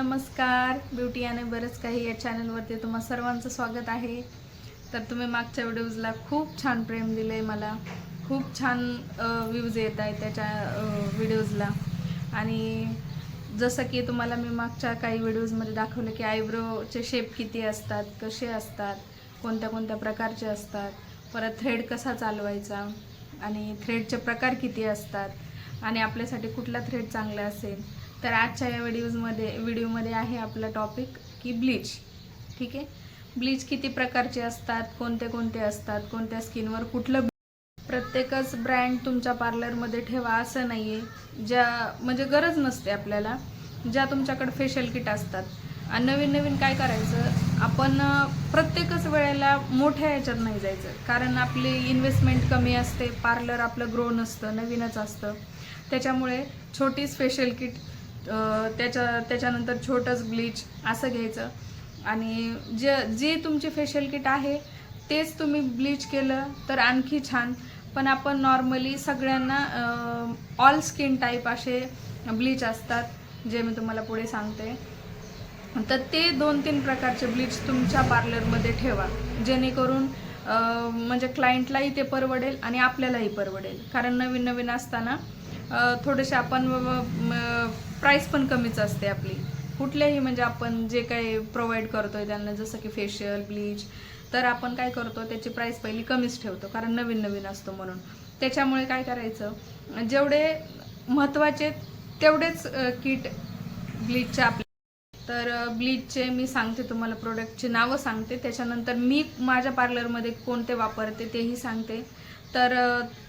नमस्कार. ब्युटी आणि बरंच काही या चॅनलवरती तुम्हा सर्वांचं स्वागत आहे. तर तुम्ही मागच्या व्हिडिओजला खूप छान प्रेम दिलं आहे मला. खूप छान व्ह्यूज येत आहेत त्याच्या व्हिडिओजला. आणि जसं की तुम्हाला मी मागच्या काही व्हिडिओजमध्ये दाखवलं की आयब्रोचे शेप किती असतात कसे असतात कोणत्या कोणत्या प्रकारचे असतात परत थ्रेड कसा चालवायचा आणि थ्रेडचे प्रकार किती असतात आणि आपल्यासाठी कुठला थ्रेड चांगला असेल. तर आजच्या या व्हिडिओजमध्ये व्हिडिओमध्ये आहे आपला टॉपिक की ब्लीच ठीक आहे? ब्लीच किती प्रकारचे असतात? कोणते कोणते असतात? कोणत्या स्किनवर कुठलं प्रत्येकच ब्रँड तुमच्या पार्लरमध्ये ठेवा असं नाही आहे ज्या म्हणजे गरज नसते आपल्याला. ज्या तुमच्याकडे फेशियल किट असतात. आणि नवीन नवीन काय करायचं? आपण प्रत्येकच वेळेला मोठ्या याच्यात नाही जायचं. कारण आपली इन्व्हेस्टमेंट कमी असते. पार्लर आपलं ग्रो नसतं. नवीनच असतं. त्याच्यामुळे छोटी स्पेशल किट त्याच्या त्याच्यानंतर छोटंच ब्लीच असं घ्यायचं. आणि जे जे तुमची फेशियल किट आहे तेच तुम्ही ब्लीच केलं तर आणखी छान. पण आपण नॉर्मली सगळ्यांना ऑल स्किन टाईप असे ब्लीच असतात जे मी तुम्हाला पुढे सांगते. तर ते दोन तीन प्रकारचे ब्लीच तुमच्या पार्लरमध्ये ठेवा. जेणेकरून म्हणजे क्लायंटलाही ते परवडेल आणि आपल्यालाही परवडेल. कारण नवीन नवीन असताना थोडेसे आपण प्राईस पण कमीच असते आपली. कुठल्याही म्हणजे आपण जे काही प्रोव्हाइड करतोय त्यांना जसं की फेशियल ब्लीच तर आपण काय करतो त्याची प्राईस पहिली कमीच ठेवतो कारण नवीन नवीन असतो म्हणून. त्याच्यामुळे काय करायचं जेवढे महत्त्वाचे तेवढेच किट ब्लीचचे आपले. तर ब्लीचचे मी सांगते तुम्हाला प्रोडक्टची नावं सांगते. त्याच्यानंतर मी माझ्या पार्लरमध्ये कोणते वापरते तेही सांगते. तर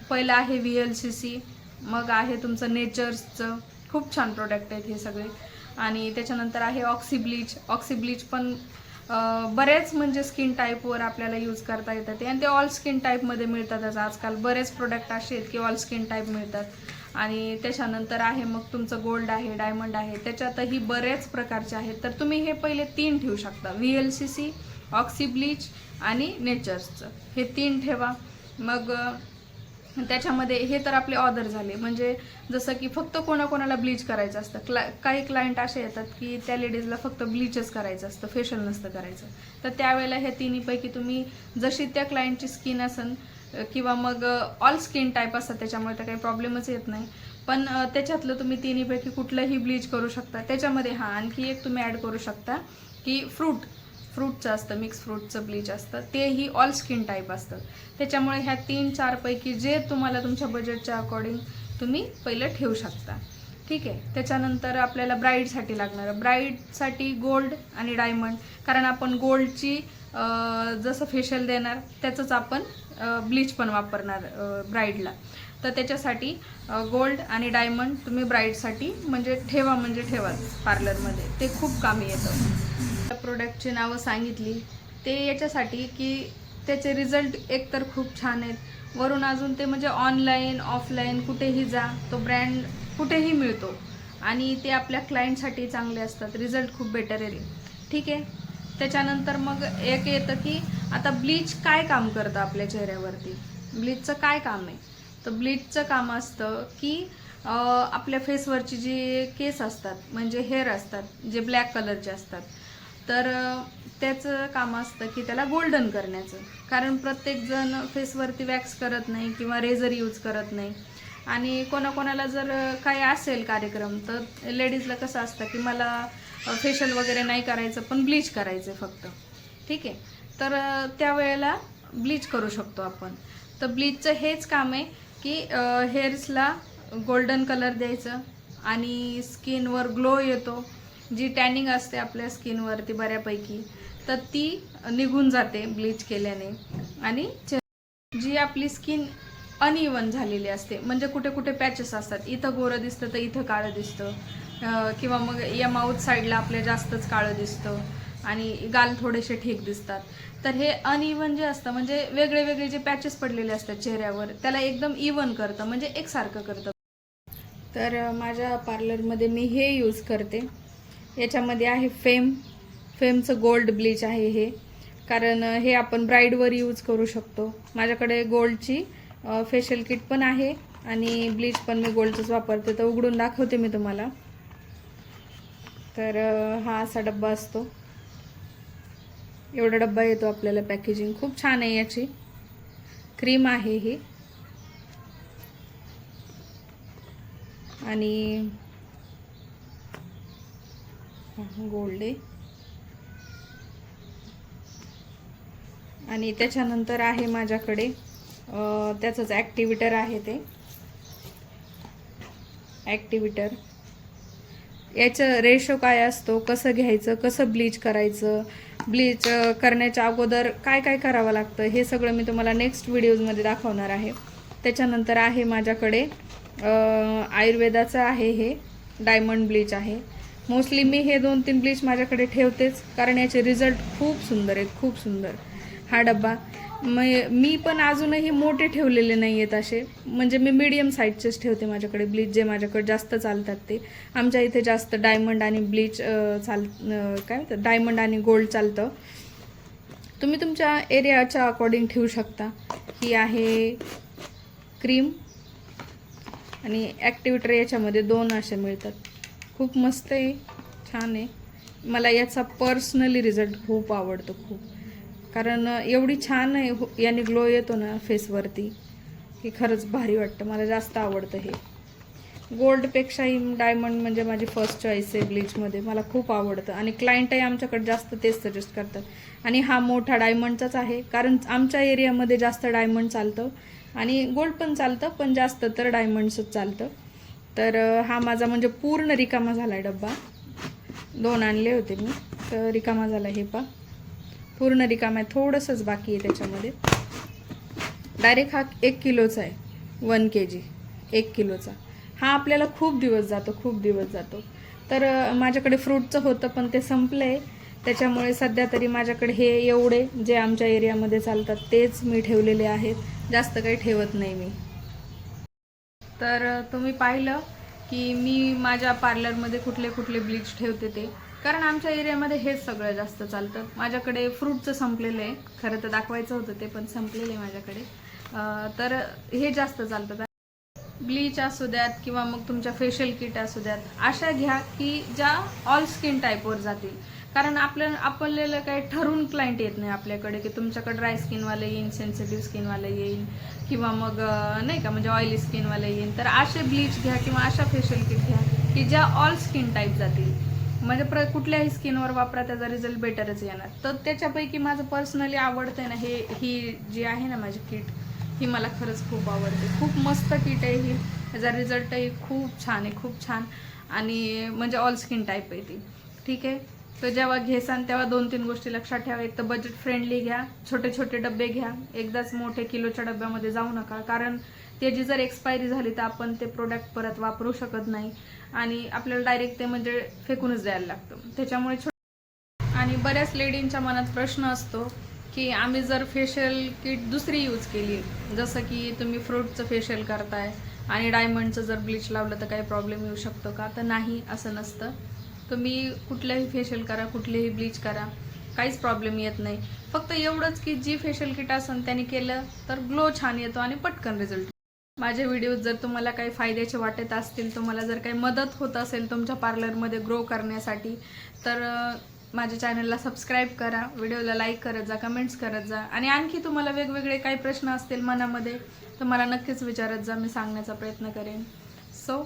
पहिलं आहे व्ही एल सी सी मग आहे तुमचं नेचर्सचं खूप छान प्रोडक्ट आहेत हे सगळे. आणि त्याच्यानंतर आहे ऑक्सी ब्लीच ऑक्सी ब्लीच पण बरेच म्हणजे स्किन टाईपवर आपल्याला यूज करता येतात ते. आणि ते ऑल स्किन टाईपमध्ये मिळतातच. आजकाल बरेच प्रोडक्ट असे आहेत की ऑल स्किन टाईप मिळतात. आणि त्याच्यानंतर आहे मग तुमचं गोल्ड आहे डायमंड आहे. त्याच्यातही बरेच प्रकारचे आहेत. तर तुम्ही हे पहिले तीन ठेवू शकता. V L C C oxy bleach आणि नेचर्सचं हे तीन ठेवा. मग त्याच्यामध्ये हे तर आपले ऑर्डर झाले. म्हणजे जसं की फक्त कोणाकोणाला ब्लीच करायचं असतं. क्ला काही क्लायंट असे येतात की त्या लेडीजला फक्त ब्लीचच करायचं असतं फेशियल नसतं करायचं. तर त्यावेळेला हे तिन्हीपैकी तुम्ही जशी त्या क्लायंटची स्किन असन किंवा मग ऑल स्किन टाईप असतात त्याच्यामुळे तर काही प्रॉब्लेमच येत नाही. पण त्याच्यातलं तुम्ही तिन्हीपैकी कुठलंही ब्लीच करू शकता. त्याच्यामध्ये हां आणखी एक तुम्ही ॲड करू शकता की फ्रूट फ्रूटचं असतं मिक्स फ्रूटचं ब्लीच असतं तेही ऑल स्किन टाईप असतं त्याच्यामुळे ह्या तीन चारपैकी जे तुम्हाला तुमच्या बजेटच्या अकॉर्डिंग तुम्ही पहिलं ठेवू शकता. ठीक आहे? त्याच्यानंतर आपल्याला ब्राईडसाठी लागणार ब्राईडसाठी गोल्ड आणि डायमंड कारण आपण गोल्डची जसं फेशियल देणार त्याचंच आपण ब्लीच पण वापरणार ब्राईडला तर त्याच्यासाठी गोल्ड आणि डायमंड तुम्ही ब्राईडसाठी म्हणजे ठेवा म्हणजे ठेवा पार्लरमध्ये ते खूप कामी येतं. प्रोडक्टची नावं सांगितली. ते याच्यासाठी की त्याचे रिझल्ट एकतर खूप छान आहेत. वरून अजून ते म्हणजे ऑनलाईन ऑफलाईन कुठेही जा तो ब्रँड कुठेही मिळतो. आणि ते आपल्या क्लायंटसाठी चांगले असतात. रिझल्ट खूप बेटर आहे ठीक आहे? त्याच्यानंतर मग एक येतं की आता ब्लीच काय काम करतं आपल्या चेहऱ्यावरती? ब्लीचचं काय काम आहे? तर ब्लीचचं काम असतं की आपल्या फेसवरची जी केस असतात म्हणजे हेअर असतात जे ब्लॅक कलरचे असतात तर त्याचं काम असतं की त्याला गोल्डन करण्याचं. कारण प्रत्येकजण फेसवरती वॅक्स करत नाही किंवा रेझर यूज करत नाही. आणि कोणाकोणाला जर काही असेल कार्यक्रम तर लेडीजला कसं असतं की मला फेशियल वगैरे नाही करायचं पण ब्लीच करायचं फक्त. ठीक आहे? तर त्यावेळेला ब्लीच करू शकतो आपण. तर ब्लीचचं हेच काम आहे की हेअर्सला गोल्डन कलर द्यायचं आणि स्किनवर ग्लो येतो. जी टॅनिंग असते आपल्या स्किनवरती बऱ्यापैकी तर ती निघून जाते ब्लीच केल्याने. आणि जी आपली स्किन अनइवन झालेली असते म्हणजे कुठे कुठे पॅचेस असतात. इथं गोरं दिसतं तर इथं काळं दिसतं. किंवा मग या माऊथ साईडला आपल्या जास्तच काळं दिसतं. आणि गाल थोडेसे ठीक दिसतात. तर हे अनइवन जे असतं म्हणजे वेगळे वेगळे जे पॅचेस पडलेले असतात चेहऱ्यावर त्याला एकदम इवन करतं म्हणजे एकसारखं करतं. तर माझ्या पार्लरमध्ये मी हे यूज करते. याच्यामध्ये आहे फेम. फेमचं गोल्ड ब्लीच आहे हे. कारण हे आपण ब्राईडवर यूज करू शकतो. माझ्याकडे गोल्डची फेशियल किट पण आहे आणि ब्लीच पण मी गोल्डचंच वापरते. तर उघडून दाखवते मी तुम्हाला. तर हा असा डब्बा असतो. एवढा डब्बा येतो आपल्याला पॅकेजिंग. खूप छान आहे याची. क्रीम आहे ही. आणि गोल्ड. आणि त्याच्यानंतर आहे माझ्याकडे त्याचंच ॲक्टिव्हिटर आहे ते. ॲक्टिव्हिटर. याचं रेशो काय असतो कसं घ्यायचं कसं ब्लीच करायचं ब्लीच करण्याच्या अगोदर काय काय करावं लागतं हे सगळं मी तुम्हाला नेक्स्ट व्हिडिओजमध्ये दाखवणार आहे. त्याच्यानंतर आहे माझ्याकडे आयुर्वेदाचं आहे हे डायमंड ब्लीच आहे. मोस्टली मी हे दोन तीन ब्लीच माझ्याकडे ठेवतेच. कारण याचे रिझल्ट खूप सुंदर आहेत खूप सुंदर. हा डब्बा. म- मी पण अजूनही मोठे ठेवलेले नाही आहेत असे. म्हणजे मी मीडियम साईजचेच ठेवते माझ्याकडे ब्लीच जे माझ्याकडे जास्त चालतात ते. आमच्या इथे जास्त डायमंड आणि ब्लीच चाल काय म्हणतात? डायमंड आणि गोल्ड चालतं. तुम्ही तुमच्या एरियाच्या अकॉर्डिंग ठेवू शकता. ही आहे क्रीम आणि ॲक्टिव्हिटर याच्यामध्ये दोन असे मिळतात. खूप मस्त आहे. छान आहे. मला याचा पर्सनली रिझल्ट खूप आवडतो खूप. कारण एवढी छान आहे हो- याने ग्लो येतो ना फेसवरती की खरंच भारी वाटतं. मला जास्त आवडतं हे. गोल्डपेक्षाही डायमंड म्हणजे माझी फर्स्ट चॉईस आहे ब्लीचमध्ये मला खूप आवडतं. आणि क्लायंटही आमच्याकडे जास्त तेच सजेस्ट करतात. आणि हा मोठा डायमंडचाच आहे. कारण आमच्या एरियामध्ये जास्त डायमंड चालतं. आणि गोल्ड पण चालतं पण जास्त तर डायमंडचंच चालतं. तर हा माझा म्हणजे पूर्ण रिकामा झाला आहे डब्बा. दोन आणले होते मी तर रिकामा झाला हे पा पूर्ण रिकामा आहे थोडंसंच बाकी आहे त्याच्यामध्ये. डायरेक्ट हा एक किलोचा आहे वन के जी एक किलोचा. हा आपल्याला खूप दिवस जातो खूप दिवस जातो. तर माझ्याकडे फ्रूटचं होतं पण ते संपलं आहे त्याच्यामुळे सध्या तरी माझ्याकडे हे एवढे जे आमच्या एरियामध्ये चालतात तेच मी ठेवलेले आहेत. जास्त काही ठेवत नाही मी. तर तुम्ही पाहिलं की मी माझ्या पार्लरमध्ये कुठले कुठले ब्लीच ठेवते ते. कारण आमच्या एरियामध्ये हेच सगळं जास्त चालतं. माझ्याकडे फ्रूटचं संपलेलं आहे. खरं तर दाखवायचं होतं ते पण संपलेलं आहे माझ्याकडे. तर हे जास्त चालतं. ब्लीच असू द्यात किंवा मग तुमच्या फेशियल किट असू द्यात अशा घ्या की ज्या ऑल स्किन टाईपवर जातील. कारण आपल्या आपल्याला काही ठरून क्लायंट येत नाही आपल्याकडे की तुमच्याकडे ड्राय स्किनवाले येईन सेन्सिटिव्ह स्किनवाले येईल किंवा मग नाही का म्हणजे ऑइली स्किनवाले येईल तर असे ब्लीच घ्या किंवा अशा फेशियल किट घ्या की ज्या ऑल स्किन टाईप जातील. म्हणजे प्र कुठल्याही स्किनवर वापरा त्याचा रिझल्ट बेटरच येणार. तर त्याच्यापैकी माझं पर्सनली आवडतं ना हे ही जी आहे ना माझी किट ही मला खरंच खूप आवडते. खूप मस्त किट आहे ही. त्याचा रिझल्टही खूप छान आहे खूप छान. आणि म्हणजे ऑल स्किन टाईप आहे ती. ठीक आहे? तर जेव्हा घेसान तेव्हा दोन तीन गोष्टी लक्षात ठेवा एक तर बजेट फ्रेंडली घ्या छोटे छोटे डबे घ्या. एकदाच मोठे किलोच्या डब्यामध्ये जाऊ नका. कारण त्याची जर एक्सपायरी झाली तर आपण ते प्रोडक्ट परत वापरू शकत नाही. आणि आपल्याला डायरेक्ट ते म्हणजे फेकूनच द्यायला लागतं. त्याच्यामुळे आणि बऱ्याच लेडींच्या मनात प्रश्न असतो की आम्ही जर फेशियल किट दुसरी यूज केली जसं की तुम्ही फ्रूटचं फेशियल करताय आणि डायमंडचं जर ब्लीच लावलं तर काही प्रॉब्लेम येऊ शकतो का? तर नाही असं नसतं. तुम्ही कुठलंही फेशियल करा कुठलेही ब्लीच करा काहीच प्रॉब्लेम येत नाही. फक्त एवढंच की जी फेशियल किट असेल त्याने केलं तर ग्लो छान येतो आणि पटकन रिझल्ट माझे व्हिडिओ जर तुम्हाला काही फायद्याचे वाटत असतील तुम्हाला जर काही मदत होत असेल तुमच्या पार्लरमध्ये ग्रो करण्यासाठी तर माझ्या चॅनलला सबस्क्राईब करा व्हिडिओला लाईक करत जा कमेंट्स करत जा. आणि आणखी तुम्हाला वेगवेगळे काही प्रश्न असतील मनामध्ये तर मला नक्कीच विचारत जा मी सांगण्याचा प्रयत्न करेन. सो